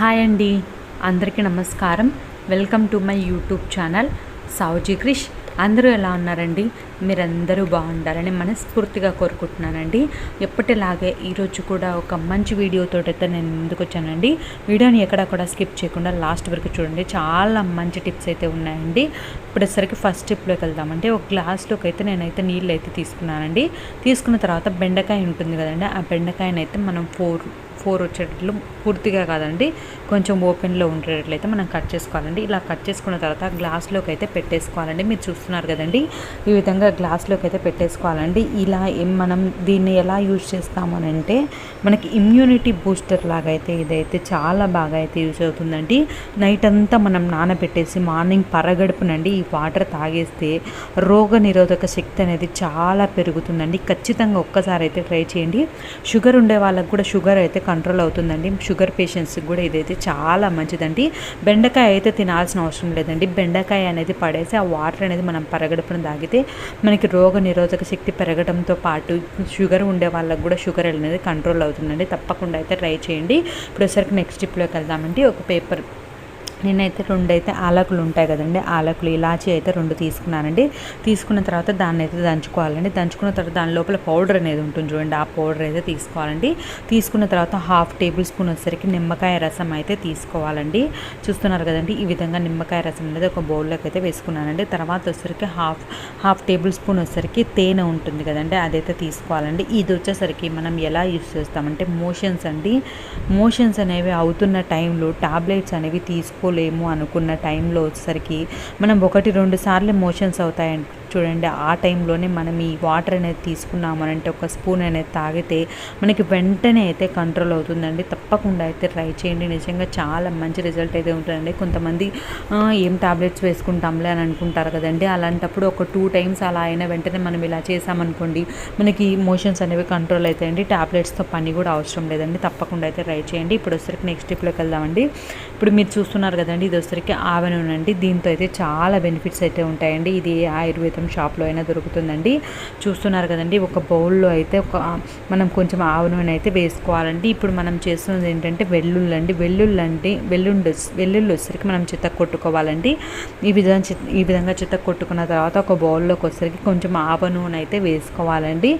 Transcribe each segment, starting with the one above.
Hi అండి. అందరికీ నమస్కారం. Welcome to my YouTube channel Savuji Krish. అందరూ ఎలా ఉన్నారండి? మీరందరూ బాగుండాలని మనస్ఫూర్తిగా కోరుకుంటున్నానండి. ఎప్పటిలాగే ఈరోజు కూడా ఒక మంచి వీడియోతో అయితే నేను ముందుకు వచ్చానండి. వీడియోని ఎక్కడ కూడా స్కిప్ చేయకుండా లాస్ట్ వరకు చూడండి. చాలా మంచి టిప్స్ అయితే ఉన్నాయండి. ఇప్పుడేసరికి ఫస్ట్ టిప్లోకి వెళ్దామంటే ఒక గ్లాస్లోకి అయితే నేనైతే నీళ్ళు అయితే తీసుకున్నానండి. తీసుకున్న తర్వాత బెండకాయ ఉంటుంది కదండి ఆ బెండకాయనైతే మనం ఫోర్ ఫోర్ వచ్చేటట్లు పూర్తిగా కాదండి. కొంచెం ఓపెన్లో ఉండేటట్లయితే మనం కట్ చేసుకోవాలండి. ఇలా కట్ చేసుకున్న తర్వాత గ్లాస్లోకి అయితే పెట్టేసుకోవాలండి. మీరు చూస్తున్నారు కదండి. ఈ విధంగా గ్లాస్లోకి అయితే పెట్టేసుకోవాలండి. ఇలా మనం దీన్ని ఎలా యూజ్ చేస్తామనంటే మనకి ఇమ్యూనిటీ బూస్టర్ లాగా అయితే ఇదైతే చాలా బాగా అయితే యూజ్ అవుతుందండి. నైట్ అంతా మనం నానబెట్టేసి మార్నింగ్ పరగడుపునండి ఈ వాటర్ తాగేస్తే రోగ నిరోధక శక్తి అనేది చాలా పెరుగుతుందండి. ఖచ్చితంగా ఒక్కసారి అయితే ట్రై చేయండి. షుగర్ ఉండే వాళ్ళకి కూడా షుగర్ అయితే కంట్రోల్ అవుతుందండి. షుగర్ పేషెంట్స్కి కూడా ఇదైతే చాలా మంచిదండి. బెండకాయ అయితే తినాల్సిన అవసరం లేదండి. బెండకాయ అనేది పడేసి ఆ వాటర్ అనేది మనం పరగడుపున తాగితే మనకి రోగ నిరోధక శక్తి పెరగడంతో పాటు షుగర్ ఉండే వాళ్ళకు కూడా షుగర్ అనేది కంట్రోల్ అవుతుందండి. తప్పకుండా అయితే ట్రై చేయండి. ఇప్పుడు ఒకసారి నెక్స్ట్ స్టెప్లోకి వెళ్దామండి. ఒక పేపర్ నేనైతే రెండు అయితే ఆలకులు ఉంటాయి కదండి. ఆలకులు ఇలాచి అయితే రెండు తీసుకున్నానండి. తీసుకున్న తర్వాత దాన్ని అయితే దంచుకోవాలండి. దంచుకున్న తర్వాత దాని లోపల పౌడర్ అనేది ఉంటుంది చూడండి. ఆ పౌడర్ అయితే తీసుకోవాలండి. తీసుకున్న తర్వాత హాఫ్ టేబుల్ స్పూన్ వచ్చేసరికి నిమ్మకాయ రసం అయితే తీసుకోవాలండి. చూస్తున్నారు కదండి ఈ విధంగా నిమ్మకాయ రసం అనేది ఒక బౌల్లోకి అయితే వేసుకున్నానండి. తర్వాత వచ్చేసరికి హాఫ్ హాఫ్ టేబుల్ స్పూన్ వచ్చేసరికి తేనె ఉంటుంది కదండి అదైతే తీసుకోవాలండి. ఇది వచ్చేసరికి మనం ఎలా యూస్ చేస్తామంటే మోషన్స్ అండి. మోషన్స్ అనేవి అవుతున్న టైంలో టాబ్లెట్స్ అనేవి తీసుకో లేము అనుకున్న టైంలో వచ్చేసరికి మనం ఒకటి రెండు సార్లు మోషన్స్ అవుతాయంట చూడండి ఆ టైంలోనే మనం ఈ వాటర్ అనేది తీసుకున్నామనంటే ఒక స్పూన్ అనేది తాగితే మనకి వెంటనే అయితే కంట్రోల్ అవుతుందండి. తప్పకుండా అయితే ట్రై చేయండి. నిజంగా చాలా మంచి రిజల్ట్ అయితే ఉంటుందండి. కొంతమంది ఏం టాబ్లెట్స్ వేసుకుంటాంలే అని అనుకుంటారు కదండి. అలాంటప్పుడు ఒక టూ టైమ్స్ అలా అయినా వెంటనే మనం ఇలా చేసామనుకోండి మనకి మోషన్స్ అనేవి కంట్రోల్ అవుతాయండి. టాబ్లెట్స్తో పని కూడా అవసరం లేదండి. తప్పకుండా అయితే ట్రై చేయండి. ఇప్పుడు వచ్చరికి నెక్స్ట్ స్టెప్లోకి వెళ్దామండి. ఇప్పుడు మీరు చూస్తున్నారు కదండి ఇది వచ్చరికి ఆవ అండి దీంతో అయితే చాలా బెనిఫిట్స్ అయితే ఉంటాయండి. ఇది ఏ ఆయుర్వేదం షాప్లో అయినా దొరుకుతుందండి. చూస్తున్నారు కదండి ఒక బౌల్లో అయితే ఒక మనం కొంచెం ఆవ నూనె అయితే వేసుకోవాలండి. ఇప్పుడు మనం చేస్తున్నది ఏంటంటే వెల్లుల్లి అండి. వెల్లుల్లి అంటే వెల్లుల్లి వెల్లుల్లి వచ్చరికి మనం చిత్త కొట్టుకోవాలండి. ఈ విధంగా ఈ విధంగా చిత్త కొట్టుకున్న తర్వాత ఒక బౌల్లోకి వచ్చరికి కొంచెం ఆవ నూనె అయితే వేసుకోవాలండి.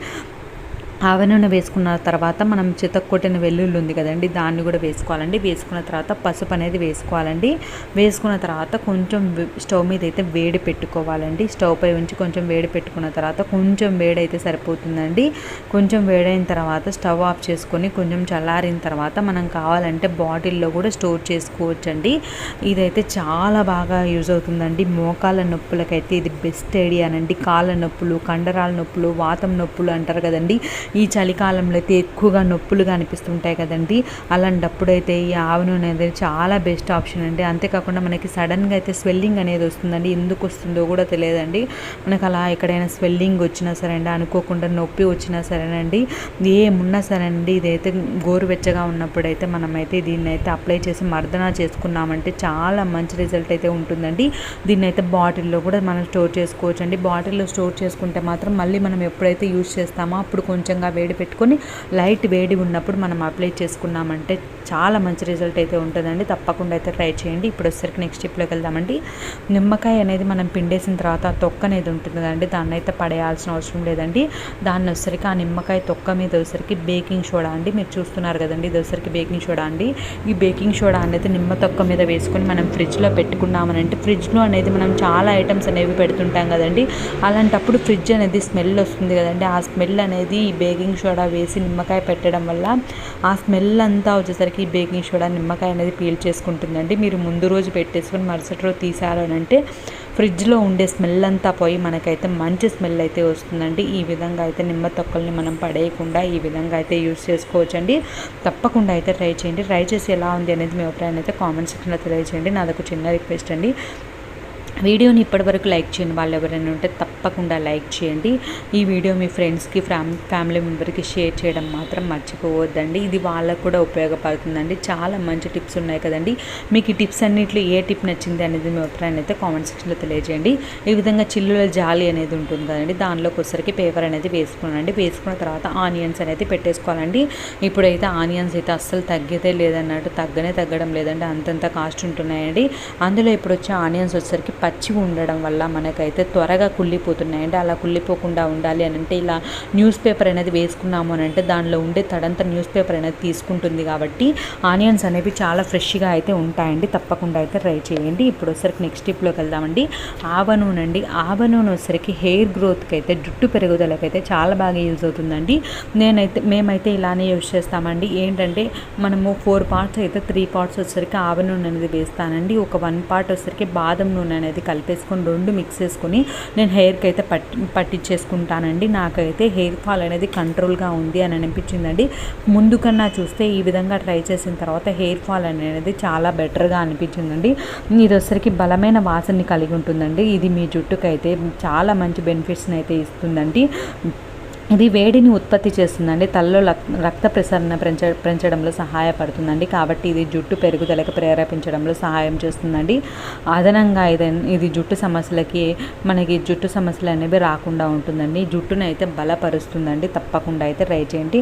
ఆవ నూనె వేసుకున్న తర్వాత మనం చితక్కొట్టిన వెల్లుల్లి ఉంది కదండి దాన్ని కూడా వేసుకోవాలండి. వేసుకున్న తర్వాత పసుపు అనేది వేసుకోవాలండి. వేసుకున్న తర్వాత కొంచెం స్టవ్ మీద అయితే వేడి పెట్టుకోవాలండి. స్టవ్ పై ఉంచి కొంచెం వేడి పెట్టుకున్న తర్వాత కొంచెం వేడి అయితే సరిపోతుందండి. కొంచెం వేడైన తర్వాత స్టవ్ ఆఫ్ చేసుకొని కొంచెం చల్లారిన తర్వాత మనం కావాలంటే బాటిల్లో కూడా స్టోర్ చేసుకోవచ్చండి. ఇదైతే చాలా బాగా యూజ్ అవుతుందండి. మోకాళ్ళ నొప్పులకైతే ఇది బెస్ట్ ఐడియానండి. కాళ్ళ నొప్పులు కండరాల నొప్పులు వాతం నొప్పులు అంటారు కదండి. ఈ చలికాలంలో అయితే ఎక్కువగా నొప్పులుగా అనిపిస్తుంటాయి కదండి. అలాంటప్పుడు అయితే ఈ ఆవు నూనె అనేది చాలా బెస్ట్ ఆప్షన్ అండి. అంతేకాకుండా మనకి సడన్గా అయితే స్వెల్లింగ్ అనేది వస్తుందండి. ఎందుకు వస్తుందో కూడా తెలియదండి. మనకు అలా ఎక్కడైనా స్వెల్లింగ్ వచ్చినా సరే అండి అనుకోకుండా నొప్పి వచ్చినా సరేనండి ఏమున్నా సరేనండి ఇదైతే గోరువెచ్చగా ఉన్నప్పుడైతే మనమైతే దీన్ని అయితే అప్లై చేసి మర్దన చేసుకున్నామంటే చాలా మంచి రిజల్ట్ అయితే ఉంటుందండి. దీన్ని అయితే బాటిల్లో కూడా మనం స్టోర్ చేసుకోవచ్చు అండి బాటిల్లో స్టోర్ చేసుకుంటే మాత్రం మళ్ళీ మనం ఎప్పుడైతే యూజ్ చేస్తామో అప్పుడు కొంచెం వేడి పెట్టుకొని లైట్ వేడి ఉన్నప్పుడు మనం అప్లై చేసుకున్నామంటే చాలా మంచి రిజల్ట్ అయితే ఉంటుందండి. తప్పకుండా అయితే ట్రై చేయండి. ఇప్పుడు వచ్చేసరికి నెక్స్ట్ స్టెప్లోకి వెళ్దామండి. నిమ్మకాయ అనేది మనం పిండేసిన తర్వాత తొక్క అనేది ఉంటుంది కదండి దాన్ని అయితే పడేయాల్సిన అవసరం లేదండి. దాన్ని వచ్చేసరికి ఆ నిమ్మకాయ తొక్క మీద వచ్చేసరికి బేకింగ్ సోడా అండి. మీరు చూస్తున్నారు కదండి ఇది వచ్చేసరికి బేకింగ్ సోడా అండి. ఈ బేకింగ్ సోడా అనేది నిమ్మ తొక్క మీద వేసుకొని మనం ఫ్రిడ్జ్లో పెట్టుకున్నామనంటే ఫ్రిడ్జ్లో అనేది మనం చాలా ఐటమ్స్ అనేవి పెడుతుంటాం కదండి. అలాంటప్పుడు ఫ్రిడ్జ్ అనేది స్మెల్ వస్తుంది కదండి. ఆ స్మెల్ అనేది ఈ బేకింగ్ సోడా వేసి నిమ్మకాయ పెట్టడం వల్ల ఆ స్మెల్ అంతా వచ్చేసరికి ఈ బేకింగ్ సోడా నిమ్మకాయ అనేది పీల్ చేసుకుంటుందండి. మీరు ముందు రోజు పెట్టేసుకొని మరుసటి రోజు తీసారనంటే ఫ్రిడ్జ్లో ఉండే స్మెల్ అంతా పోయి మనకైతే మంచి స్మెల్ అయితే వస్తుందండి. ఈ విధంగా అయితే నిమ్మ తొక్కల్ని మనం పడేయకుండా ఈ విధంగా అయితే యూస్ చేసుకోవచ్చండి. తప్పకుండా అయితే ట్రై చేయండి. ట్రై చేసి ఎలా ఉంది అనేది మీ అభిప్రాయం అయితే కామెంట్ సెక్షన్లో తెలియజేయండి. నాదొక చిన్న రిక్వెస్ట్ అండి. వీడియోని ఇప్పటివరకు లైక్ చేయని వాళ్ళు ఎవరైనా ఉంటే తప్పకుండా లైక్ చేయండి. ఈ వీడియో మీ ఫ్రెండ్స్కి ఫ్యామ్ ఫ్యామిలీ మెంబర్కి షేర్ చేయడం మాత్రం మర్చిపోవద్దండి. ఇది వాళ్ళకు కూడా ఉపయోగపడుతుందండి. చాలా మంచి టిప్స్ ఉన్నాయి కదండి. మీకు ఈ టిప్స్ అన్నింటిలో ఏ టిప్ నచ్చింది అనేది మీ అభిప్రాయాన్ని అయితే కామెంట్ సెక్షన్లో తెలియజేయండి. ఈ విధంగా చిల్లుల జాలి అనేది ఉంటుంది కదండి. దానిలోకి ఒకసారికి పేపర్ అనేది వేసుకున్నానండి వేసుకున్న తర్వాత ఆనియన్స్ అనేది పెట్టేసుకోవాలండి. ఇప్పుడైతే ఆనియన్స్ అయితే అస్సలు తగ్గితే లేదన్నట్టు తగ్గనే తగ్గడం లేదండి. అంతంత కాస్ట్ ఉంటున్నాయండి. అందులో ఇప్పుడు వచ్చే ఆనియన్స్ వచ్చేసరికి పచ్చి ఉండడం వల్ల మనకైతే త్వరగా కుళ్ళిపోతున్నాయండి అలా కుళ్ళిపోకుండా ఉండాలి అని అంటే ఇలా న్యూస్ పేపర్ అనేది వేసుకున్నాము అని అంటే దానిలో ఉండే తడంతా న్యూస్ పేపర్ అనేది తీసుకుంటుంది కాబట్టి ఆనియన్స్ అనేవి చాలా ఫ్రెష్గా అయితే ఉంటాయండి. తప్పకుండా అయితే ట్రై చేయండి. ఇప్పుడు వచ్చరికి నెక్స్ట్ టిప్లోకి వెళ్దామండి. ఆవ నూనె అండి. ఆవ నూనె వచ్చరికి హెయిర్ గ్రోత్కి అయితే జుట్టు పెరుగుదలకి అయితే చాలా బాగా యూజ్ అవుతుందండి. నేనైతే మేమైతే ఇలానే యూజ్ చేస్తామండి. ఏంటంటే మనము ఫోర్ పార్ట్స్ అయితే త్రీ పార్ట్స్ వచ్చరికి ఆవ నూనె అనేది వేస్తానండి. ఒక వన్ పార్ట్ వచ్చరికి బాదం నూనె అనేది కలిపేసుకొని రెండు మిక్స్ చేసుకొని నేను హెయిర్కి అయితే పట్టి పట్టించేసుకుంటానండి. నాకైతే హెయిర్ ఫాల్ అనేది కంట్రోల్గా ఉంది అని అనిపించిందండి. ముందు కన్నా చూస్తే ఈ విధంగా ట్రై చేసిన తర్వాత హెయిర్ ఫాల్ అనేది చాలా బెటర్గా అనిపించిందండి. ఇది వచ్చరికి బలమైన వాసనని కలిగి ఉంటుందండి. ఇది మీ జుట్టుకు అయితే చాలా మంచి బెనిఫిట్స్ని అయితే ఇస్తుందండి. ఇది వేడిని ఉత్పత్తి చేస్తుందండి. తలలో రక్త ప్రసరణ పెంచ పెంచడంలో సహాయపడుతుందండి. కాబట్టి ఇది జుట్టు పెరుగుదలకు ప్రేరేపించడంలో సహాయం చేస్తుందండి. అదనంగా ఇది ఇది జుట్టు సమస్యలకి మనకి జుట్టు సమస్యలు అనేవి రాకుండా ఉంటుందండి. జుట్టును అయితే బలపరుస్తుందండి. తప్పకుండా అయితే ట్రై చేయండి.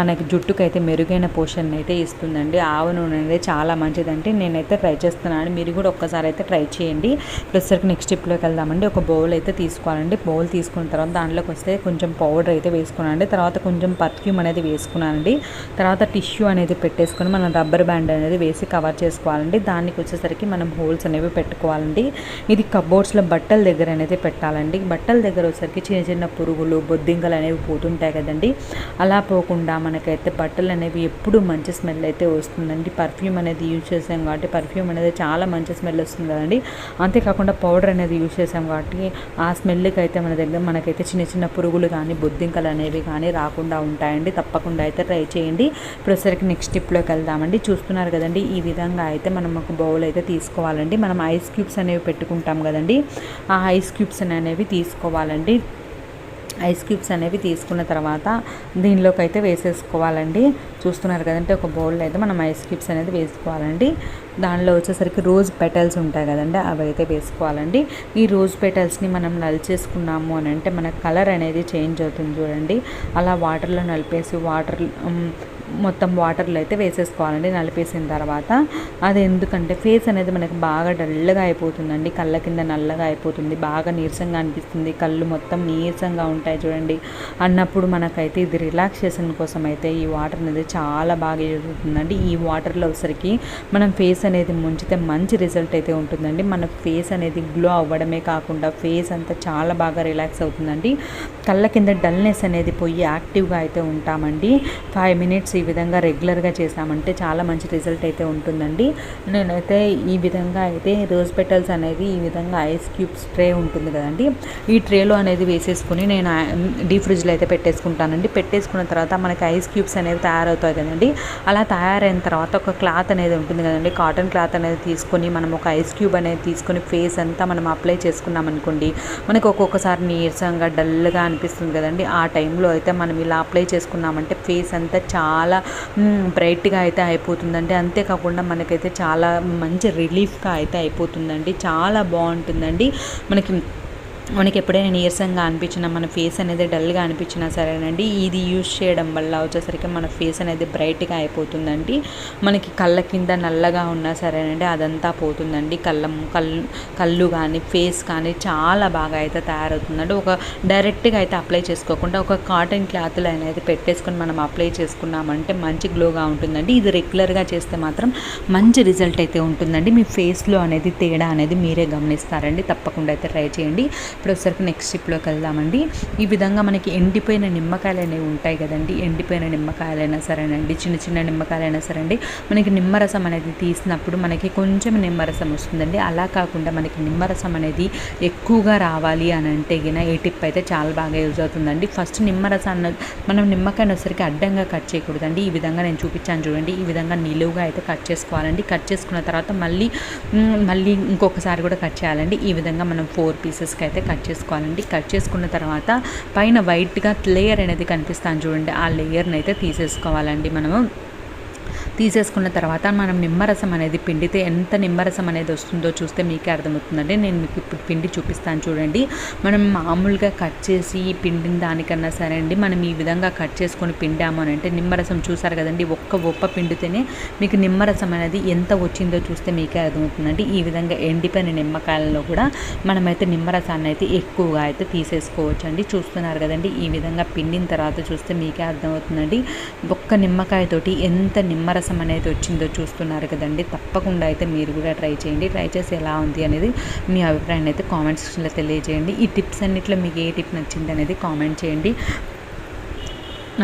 మనకి జుట్టుకైతే మెరుగైన పోషణ అయితే ఇస్తుందండి. ఆవ నూనె అనేది చాలా మంచిదండి. నేనైతే ట్రై చేస్తున్నాను. మీరు కూడా ఒక్కసారి అయితే ట్రై చేయండి. ప్రస్తుతానికి నెక్స్ట్ స్టెప్లోకి వెళ్దామండి. ఒక బౌల్ అయితే తీసుకోవాలండి. బౌల్ తీసుకున్న తర్వాత దాంట్లోకి వస్తే కొంచెం పౌడర్ అయితే వేసుకున్నానండి. తర్వాత కొంచెం పర్ఫ్యూమ్ అనేది వేసుకున్నానండి. తర్వాత టిష్యూ అనేది పెట్టేసుకొని మనం రబ్బర్ బ్యాండ్ అనేది వేసి కవర్ చేసుకోవాలండి. దానికి వచ్చేసరికి మనం హోల్స్ అనేవి పెట్టుకోవాలండి. ఇది కబోర్డ్స్లో బట్టల దగ్గర అనేది పెట్టాలండి. బట్టల దగ్గర వచ్చేసరికి చిన్న చిన్న పురుగులు బొద్దింకలు అనేవి పోతుంటాయి కదండి. అలా పోకుండా మనకైతే బట్టలు అనేవి ఎప్పుడు మంచి స్మెల్ అయితే వస్తుందండి. పర్ఫ్యూమ్ అనేది యూజ్ చేసాం కాబట్టి పర్ఫ్యూమ్ అనేది చాలా మంచి స్మెల్ వస్తుంది కదండి. అంతేకాకుండా పౌడర్ అనేది యూజ్ చేసాం కాబట్టి ఆ స్మెల్కి అయితే మన దగ్గర మనకైతే చిన్న చిన్న పురుగులు కానీ బొద్దింకలు అనేవి కానీ రాకుండా ఉంటాయండి. తప్పకుండా అయితే ట్రై చేయండి. ఇప్పుడు వచ్చరికి నెక్స్ట్ స్టెప్లోకి వెళ్దామండి. చూస్తున్నారు కదండి ఈ విధంగా అయితే మనం ఒక బౌల్ అయితే తీసుకోవాలండి. మనం ఐస్ క్యూబ్స్ అనేవి పెట్టుకుంటాం కదండి ఆ ఐస్ క్యూబ్స్ అనేవి తీసుకోవాలండి. ఐస్ క్యూబ్స్ అనేవి తీసుకున్న తర్వాత దీనిలోకి అయితే వేసేసుకోవాలండి. చూస్తున్నారు కదంటే ఒక బౌల్లో అయితే మనం ఐస్ క్యూబ్స్ అనేది వేసుకోవాలండి. దానిలో వచ్చేసరికి రోజ్ పెటల్స్ ఉంటాయి కదండి అవి అయితే వేసుకోవాలండి. ఈ రోజ్ పెటల్స్ని మనం నలిచేసుకున్నాము అని అంటే మన కలర్ అనేది చేంజ్ అవుతుంది చూడండి. అలా వాటర్లో నలిపేసి వాటర్ మొత్తం వాటర్లో అయితే వేసేసుకోవాలండి నలిపేసిన తర్వాత. అది ఎందుకంటే ఫేస్ అనేది మనకి బాగా డల్గా అయిపోతుందండి. కళ్ళ కింద నల్లగా అయిపోతుంది. బాగా నీరసంగా అనిపిస్తుంది. కళ్ళు మొత్తం నీరసంగా ఉంటాయి చూడండి. అన్నప్పుడు మనకైతే ఇది రిలాక్సేషన్ కోసం అయితే ఈ వాటర్ అనేది చాలా బాగా యూజ్ అవుతుందండి. ఈ వాటర్లో ఒకసారికి మనం ఫేస్ అనేది ముంచితే మంచి రిజల్ట్ అయితే ఉంటుందండి. మన ఫేస్ అనేది గ్లో అవ్వడమే కాకుండా ఫేస్ అంతా చాలా బాగా రిలాక్స్ అవుతుందండి. కళ్ళ కింద డల్నెస్ అనేది పోయి యాక్టివ్గా అయితే ఉంటామండి. ఫైవ్ మినిట్స్ ఈ విధంగా రెగ్యులర్గా చేసామంటే చాలా మంచి రిజల్ట్ అయితే ఉంటుందండి. నేనైతే ఈ విధంగా అయితే రోజ్ పెటల్స్ అనేది ఈ విధంగా ఐస్ క్యూబ్స్ ట్రే ఉంటుంది కదండి. ఈ ట్రేలో అనేది వేసేసుకుని నేను డీ ఫ్రిడ్జ్లో అయితే పెట్టేసుకుంటానండి. పెట్టేసుకున్న తర్వాత మనకి ఐస్ క్యూబ్స్ అనేవి తయారవుతాయి కదండి. అలా తయారైన తర్వాత ఒక క్లాత్ అనేది ఉంటుంది కదండి. కాటన్ క్లాత్ అనేది తీసుకొని మనం ఒక ఐస్ క్యూబ్ అనేది తీసుకొని ఫేస్ అంతా మనం అప్లై చేసుకున్నాం అనుకోండి మనకు ఒక్కొక్కసారి నీరసంగా డల్గా అనిపిస్తుంది కదండి. ఆ టైంలో అయితే మనం ఇలా అప్లై చేసుకున్నామంటే ఫేస్ అంతా చాలా బ్రైట్గా అయితే అయిపోతుందండి. అంతేకాకుండా మనకైతే చాలా మంచి రిలీఫ్గా అయితే అయిపోతుందండి. చాలా బాగుంటుందండి. మనకి మనకి ఎప్పుడైనా నీరసంగా అనిపించినా మన ఫేస్ అనేది డల్గా అనిపించినా సరేనండి ఇది యూజ్ చేయడం వల్ల వచ్చేసరికి మన ఫేస్ అనేది బ్రైట్గా అయిపోతుందండి. మనకి కళ్ళ కింద నల్లగా ఉన్నా సరేనండి అదంతా పోతుందండి. కళ్ళ కళ్ళు కళ్ళు కానీ ఫేస్ కానీ చాలా బాగా అయితే తయారవుతుందండి. ఒక డైరెక్ట్గా అయితే అప్లై చేసుకోకుండా ఒక కాటన్ క్లాత్లో అనేది పెట్టేసుకొని మనం అప్లై చేసుకున్నామంటే మంచి గ్లోగా ఉంటుందండి. ఇది రెగ్యులర్గా చేస్తే మాత్రం మంచి రిజల్ట్ అయితే ఉంటుందండి. మీ ఫేస్లో అనేది తేడా అనేది మీరే గమనిస్తారండి. తప్పకుండా అయితే ట్రై చేయండి. ఇప్పుడు ఒకసారి నెక్స్ట్ స్టెప్లోకి వెళ్దామండి. ఈ విధంగా మనకి ఎండిపోయిన నిమ్మకాయలు అనేవి ఉంటాయి కదండి. ఎండిపోయిన నిమ్మకాయలైనా సరేనండి చిన్న చిన్న నిమ్మకాయలైనా సరే అండి మనకి నిమ్మరసం అనేది తీసినప్పుడు మనకి కొంచెం నిమ్మరసం వస్తుందండి. అలా కాకుండా మనకి నిమ్మరసం అనేది ఎక్కువగా రావాలి అని అంటే గిన ఏ టిప్ అయితే చాలా బాగా యూజ్ అవుతుందండి. ఫస్ట్ నిమ్మరసాన్ని మనం నిమ్మకాయని వచ్చేసరికి అడ్డంగా కట్ చేయకూడదండి. ఈ విధంగా నేను చూపించాను చూడండి. ఈ విధంగా నిలువుగా అయితే కట్ చేసుకోవాలండి. కట్ చేసుకున్న తర్వాత మళ్ళీ మళ్ళీ ఇంకొకసారి కూడా కట్ చేయాలండి. ఈ విధంగా మనం ఫోర్ పీసెస్కి అయితే కట్ చేసుకోవాలండి. కట్ చేసుకున్న తర్వాత పైన వైట్గా లేయర్ అనేది కనిపిస్తాను చూడండి. ఆ లేయర్ని అయితే తీసేసుకోవాలండి మనము. తీసేసుకున్న తర్వాత మనం నిమ్మరసం అనేది పిండితే ఎంత నిమ్మరసం అనేది వస్తుందో చూస్తే మీకే అర్థమవుతుందండి. నేను మీకు ఇప్పుడు పిండి చూపిస్తాను చూడండి. మనం మామూలుగా కట్ చేసి పిండిన దానికన్నా సరే అండి మనం ఈ విధంగా కట్ చేసుకొని పిండాము అని అంటే నిమ్మరసం చూసారు కదండి ఒక్క ఒప్ప పిండితేనే మీకు నిమ్మరసం అనేది ఎంత వచ్చిందో చూస్తే మీకే అర్థమవుతుందండి. ఈ విధంగా ఎండిపోయిన నిమ్మకాయలలో కూడా మనమైతే నిమ్మరసాన్ని అయితే ఎక్కువగా అయితే తీసేసుకోవచ్చు అండి చూస్తున్నారు కదండి ఈ విధంగా పిండిన తర్వాత చూస్తే మీకే అర్థమవుతుందండి. ఒక్క నిమ్మకాయతోటి ఎంత నిమ్మరసం అనేది వచ్చిందో చూస్తున్నారు కదండి. తప్పకుండా అయితే మీరు కూడా ట్రై చేయండి. ట్రై చేసి ఎలా ఉంది అనేది మీ అభిప్రాయాన్ని అయితే కామెంట్ సెక్షన్లో తెలియజేయండి. ఈ టిప్స్ అన్నిట్లో మీకు ఏ టిప్ నచ్చింది అనేది కామెంట్ చేయండి.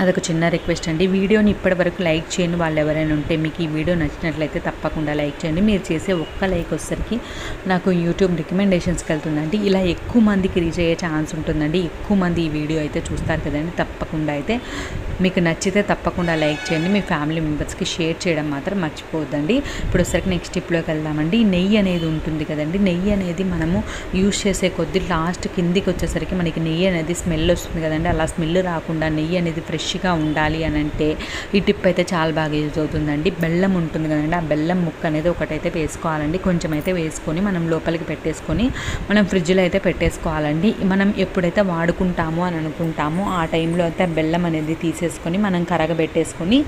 అదొక చిన్న రిక్వెస్ట్ అండి. వీడియోని ఇప్పటి వరకు లైక్ చేయని వాళ్ళు ఎవరైనా ఉంటే మీకు ఈ వీడియో నచ్చినట్లయితే తప్పకుండా లైక్ చేయండి. మీరు చేసే ఒక్క లైక్ వచ్చేసరికి నాకు యూట్యూబ్ రికమెండేషన్స్కి వెళ్తుందండి ఇలా ఎక్కువ మందికి రీచ్ అయ్యే ఛాన్స్ ఉంటుందండి. ఎక్కువ మంది ఈ వీడియో అయితే చూస్తారు కదండి. తప్పకుండా అయితే మీకు నచ్చితే తప్పకుండా లైక్ చేయండి. మీ ఫ్యామిలీ మెంబర్స్కి షేర్ చేయడం మాత్రం మర్చిపోవద్దండి. ఇప్పుడు ఒకసారికి నెక్స్ట్ టిప్లోకి వెళ్దామండి. నెయ్యి అనేది ఉంటుంది కదండి. నెయ్యి అనేది మనము యూజ్ చేసే కొద్ది లాస్ట్ కిందికి వచ్చేసరికి మనకి నెయ్యి అనేది స్మెల్ వస్తుంది కదండి. అలా స్మెల్ రాకుండా నెయ్యి అనేది ఫ్రెష్గా ఉండాలి అని అంటే ఈ టిప్ అయితే చాలా బాగా యూజ్ అవుతుందండి. బెల్లం ఉంటుంది కదండి ఆ బెల్లం ముక్క అనేది ఒకటైతే వేసుకోవాలండి. కొంచెం అయితే వేసుకొని మనం లోపలికి పెట్టేసుకొని మనం ఫ్రిడ్జ్లో అయితే పెట్టేసుకోవాలండి. మనం ఎప్పుడైతే వాడుకుంటామో అని అనుకుంటామో ఆ టైంలో అయితే ఆ బెల్లం అనేది తీసేసుకొని మనం కరగబెట్టేసుకొని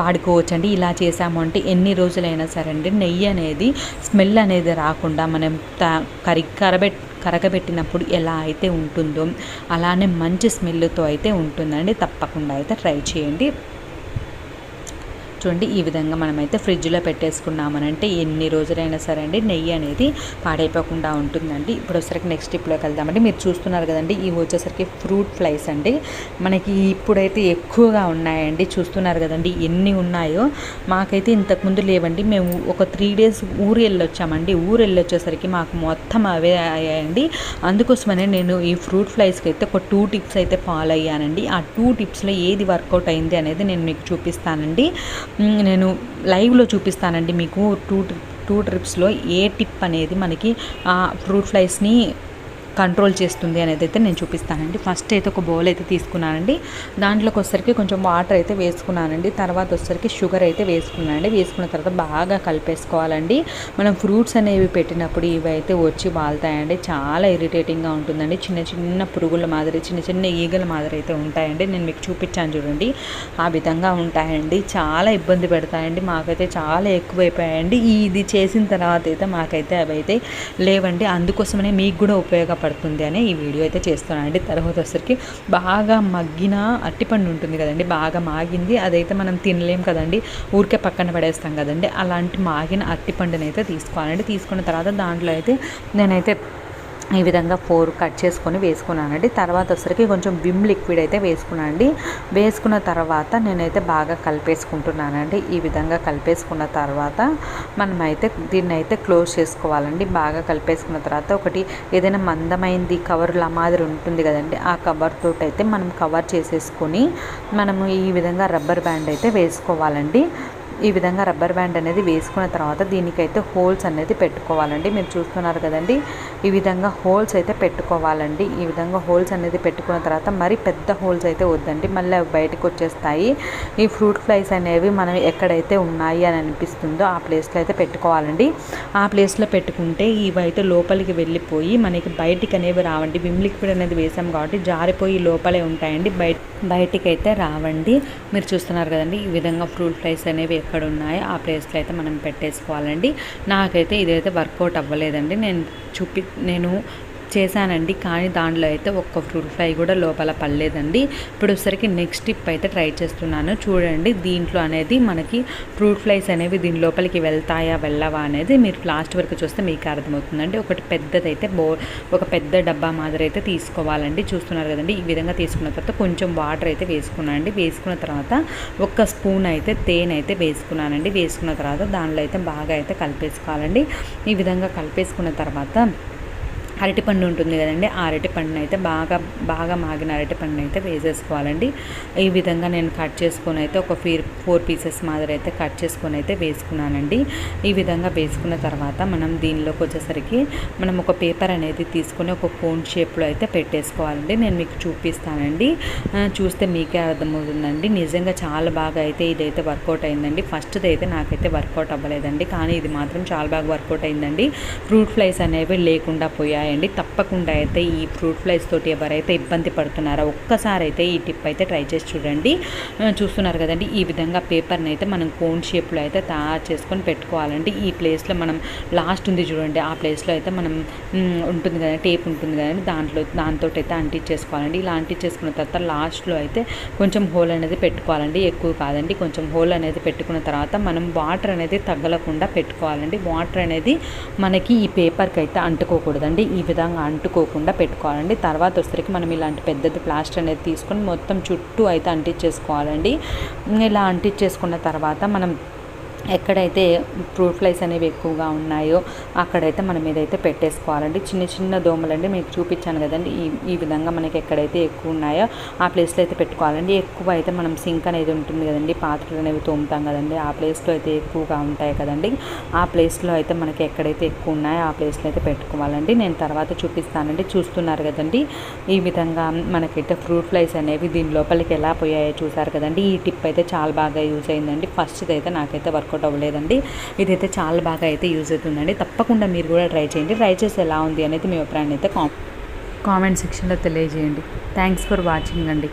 వాడుకోవచ్చండి. ఇలా చేసాము అంటే ఎన్ని రోజులైనా సరే అండి నెయ్యి అనేది స్మెల్ అనేది రాకుండా మనం త కరి కరబెట్ కరగబెట్టినప్పుడు ఎలా అయితే ఉంటుందో అలానే మంచి స్మెల్తో అయితే ఉంటుందండి. తప్పకుండా అయితే ట్రై చేయండి. చూడండి ఈ విధంగా మనమైతే ఫ్రిడ్జ్లో పెట్టేసుకున్నామనంటే ఎన్ని రోజులైనా సరే అండి నెయ్యి అనేది పాడైపోకుండా ఉంటుందండి. ఇప్పుడు వచ్చేసరికి నెక్స్ట్ స్టెప్లోకి వెళ్దామండి. మీరు చూస్తున్నారు కదండి ఇవి వచ్చేసరికి ఫ్రూట్ ఫ్లైస్ అండి. మనకి ఇప్పుడైతే ఎక్కువగా ఉన్నాయండి చూస్తున్నారు కదండి ఎన్ని ఉన్నాయో. మాకైతే ఇంతకుముందు లేవండి మేము ఒక త్రీ డేస్ ఊరు వెళ్ళొచ్చామండి. ఊరు వెళ్ళొచ్చేసరికి మాకు మొత్తం అవే అయ్యాయండి. అందుకోసమనే నేను ఈ ఫ్రూట్ ఫ్లైస్కి అయితే ఒక టూ టిప్స్ అయితే ఫాలో అయ్యానండి. ఆ టూ టిప్స్లో ఏది వర్కౌట్ అయింది అనేది నేను మీకు చూపిస్తానండి. నేను లైవ్లో చూపిస్తానండి మీకు టూ టూ ట్రిప్స్లో ఏ టిప్ అనేది మనకి ఫ్రూట్ ఫ్లైస్ని కంట్రోల్ చేస్తుంది అనేది అయితే నేను చూపిస్తానండి. ఫస్ట్ అయితే ఒక బౌల్ అయితే తీసుకున్నానండి. దాంట్లోకి వచ్చేసరికి కొంచెం వాటర్ అయితే వేసుకున్నానండి. తర్వాత వచ్చేసరికి షుగర్ అయితే వేసుకున్నానండి. వేసుకున్న తర్వాత బాగా కలిపేసుకోవాలండి. మనం ఫ్రూట్స్ అనేవి పెట్టినప్పుడు ఇవి అయితే వచ్చి వాళ్తాయండి. చాలా ఇరిటేటింగ్గా ఉంటుందండి. చిన్న చిన్న పురుగుల మాదిరి చిన్న చిన్న ఈగల మాదిరి అయితే ఉంటాయండి. నేను మీకు చూపించాను చూడండి. ఆ విధంగా ఉంటాయండి. చాలా ఇబ్బంది పెడతాయండి. మాకైతే చాలా ఎక్కువైపోయాయండి. ఇది చేసిన తర్వాత అయితే మాకైతే అవి అయితే లేవండి. అందుకోసమనే మీకు కూడా ఉపయోగపడుతుంది అని ఈ వీడియో అయితే చేస్తున్నానండి తర్వాత వచ్చరికి బాగా మగ్గిన అట్టిపండు ఉంటుంది కదండి బాగా మాగింది అదైతే మనం తినలేం కదండి ఊరికే పక్కన పడేస్తాం కదండి అలాంటి మాగిన అట్టిపండునైతే తీసుకోవాలండి. తీసుకున్న తర్వాత దాంట్లో అయితే నేనైతే ఈ విధంగా ఫోర్ కట్ చేసుకొని వేసుకున్నానండి. తర్వాత వచ్చరికి కొంచెం విమ్ లిక్విడ్ అయితే వేసుకున్నానండి. వేసుకున్న తర్వాత నేనైతే బాగా కలిపేసుకుంటున్నానండి. ఈ విధంగా కలిపేసుకున్న తర్వాత మనమైతే దీన్ని అయితే క్లోజ్ చేసుకోవాలండి. బాగా కలిపేసుకున్న తర్వాత ఒకటి ఏదైనా మందమైంది కవర్ మాదిరి ఉంటుంది కదండి. ఆ కవర్ తోటి అయితే మనం కవర్ చేసేసుకొని మనము ఈ విధంగా రబ్బర్ బ్యాండ్ అయితే వేసుకోవాలండి. ఈ విధంగా రబ్బర్ బ్యాండ్ అనేది వేసుకున్న తర్వాత దీనికైతే హోల్స్ అనేది పెట్టుకోవాలండి. మీరు చూస్తున్నారు కదండి ఈ విధంగా హోల్స్ అయితే పెట్టుకోవాలండి. ఈ విధంగా హోల్స్ అనేది పెట్టుకున్న తర్వాత మరి పెద్ద హోల్స్ అయితే వద్దండి. మళ్ళీ అవి బయటకు వచ్చేస్తాయి. ఈ ఫ్రూట్ ఫ్లైస్ అనేవి మనం ఎక్కడైతే ఉన్నాయి అని అనిపిస్తుందో ఆ ప్లేస్లో అయితే పెట్టుకోవాలండి. ఆ ప్లేస్లో పెట్టుకుంటే ఇవైతే లోపలికి వెళ్ళిపోయి మనకి బయటికి అనేవి రావండి. విమ్ లిక్విడ్ అనేది వేసాం కాబట్టి జారిపోయి లోపలే ఉంటాయండి. బయట బయటికి అయితే రావండి. మీరు చూస్తున్నారు కదండి ఈ విధంగా ఫ్రూట్ ఫ్లైస్ అనేవి ఎక్కడ ఉన్నాయో ఆ ప్లేస్లో అయితే మనం పెట్టేసుకోవాలండి. నాకైతే ఇదైతే వర్కౌట్ అవ్వలేదండి. నేను చూపి నేను చేశానండి. కానీ దాంట్లో అయితే ఒక్క ఫ్రూట్ ఫ్లై కూడా లోపల పడలేదండి. ఇప్పుడు వచ్చరికి నెక్స్ట్ టిప్ అయితే ట్రై చేస్తున్నాను. చూడండి దీంట్లో అనేది మనకి ఫ్రూట్ ఫ్లైస్ అనేవి దీని లోపలికి వెళ్తాయా వెళ్ళవా అనేది మీరు లాస్ట్ వరకు చూస్తే మీకు అర్థమవుతుందండి. ఒకటి పెద్దదైతే బో ఒక పెద్ద డబ్బా మాదిరి అయితే తీసుకోవాలండి. చూస్తున్నారు కదండి ఈ విధంగా తీసుకున్న తర్వాత కొంచెం వాటర్ అయితే వేసుకున్నానండి. వేసుకున్న తర్వాత ఒక స్పూన్ అయితే తేనె అయితే వేసుకున్నానండి. వేసుకున్న తర్వాత దానిలో అయితే బాగా అయితే కలిపేసుకోవాలండి. ఈ విధంగా కలిపేసుకున్న తర్వాత అరటిపండు ఉంటుంది కదండి ఆ అరటిపండును అయితే బాగా బాగా మాగిన అరటిపండును అయితే వేసేసుకోవాలండి. ఈ విధంగా నేను కట్ చేసుకొని అయితే ఒక ఫీర్ ఫోర్ పీసెస్ మాదిరి అయితే కట్ చేసుకొని అయితే వేసుకున్నానండి. ఈ విధంగా వేసుకున్న తర్వాత మనం దీనిలోకి వచ్చేసరికి మనం ఒక పేపర్ అనేది తీసుకొని ఒక కోన్ షేప్లో అయితే పెట్టేసుకోవాలండి. నేను మీకు చూపిస్తానండి. చూస్తే మీకే అర్థమవుతుందండి. నిజంగా చాలా బాగా అయితే ఇదైతే వర్కౌట్ అయిందండి. ఫస్ట్ది అయితే నాకైతే వర్కౌట్ అవ్వలేదండి. కానీ ఇది మాత్రం చాలా బాగా వర్కౌట్ అయిందండి. ఫ్రూట్ ఫ్లైస్ అనేవి లేకుండా పోయాయి పోయాయండి తప్పకుండా అయితే ఈ ఫ్రూట్ ఫ్లైస్ తోటి ఎవరైతే ఇబ్బంది పడుతున్నారో ఒక్కసారి అయితే ఈ టిప్ అయితే ట్రై చేసి చూడండి. చూస్తున్నారు కదండి ఈ విధంగా పేపర్ని అయితే మనం కోన్ షేప్లో అయితే తయారు చేసుకొని పెట్టుకోవాలండి. ఈ ప్లేస్లో మనం లాస్ట్ ఉంది చూడండి ఆ ప్లేస్లో అయితే మనం ఉంటుంది కదండి టేప్ ఉంటుంది కదండి దాంట్లో దాంతో అయితే అంటించేసుకోవాలండి ఇలా అంటించేసుకున్న తర్వాత లాస్ట్లో అయితే కొంచెం హోల్ అనేది పెట్టుకోవాలండి. ఎక్కువ కాదండి కొంచెం హోల్ అనేది పెట్టుకున్న తర్వాత మనం వాటర్ అనేది తగ్గలకుండా పెట్టుకోవాలండి. వాటర్ అనేది మనకి ఈ పేపర్కి అయితే అంటుకోకూడదండి. ఈ విధంగా అంటుకోకుండా పెట్టుకోవాలండి. తర్వాత వచ్చేసరికి మనం ఇలాంటి పెద్దది ప్లాస్టర్ అనేది తీసుకొని మొత్తం చుట్టూ అయితే అంటించేసుకోవాలండి. ఇలా అంటించేసుకున్న తర్వాత మనం ఎక్కడైతే ఫ్రూట్ ఫ్లైస్ అనేవి ఎక్కువగా ఉన్నాయో అక్కడైతే మనం ఏదైతే పెట్టేసుకోవాలండి చిన్న చిన్న దోమలండి మీకు చూపించాను కదండి ఈ ఈ విధంగా మనకి ఎక్కడైతే ఎక్కువ ఉన్నాయో ఆ ప్లేస్లో అయితే పెట్టుకోవాలండి. ఎక్కువ అయితే మనం సింక్ అనేది ఉంటుంది కదండి పాత్రలు అనేవి తోముతాం కదండి ఆ ప్లేస్లో అయితే ఎక్కువగా ఉంటాయి కదండి. ఆ ప్లేస్లో అయితే మనకి ఎక్కడైతే ఎక్కువ ఉన్నాయో ఆ ప్లేస్లో అయితే పెట్టుకోవాలండి. నేను తర్వాత చూపిస్తానండి. చూస్తున్నారు కదండి ఈ విధంగా మనకైతే ఫ్రూట్ ఫ్లైస్ అనేవి దీని లోపలికి ఎలా పోయాయో చూసారు కదండి. ఈ టిప్ అయితే చాలా బాగా యూజ్ అయిందండి. ఫస్ట్ అయితే నాకైతే వర్క్ వర్కౌట్ అవ్వలేదండి. ఇదైతే చాలా బాగా అయితే యూజ్ అవుతుందండి. తప్పకుండా మీరు కూడా ట్రై చేయండి. ట్రై చేసి ఎలా ఉంది అనేది మీ అభిప్రాయాన్ని అయితే కామెంట్ సెక్షన్లో తెలియజేయండి. థ్యాంక్స్ ఫర్ వాచింగ్ అండి.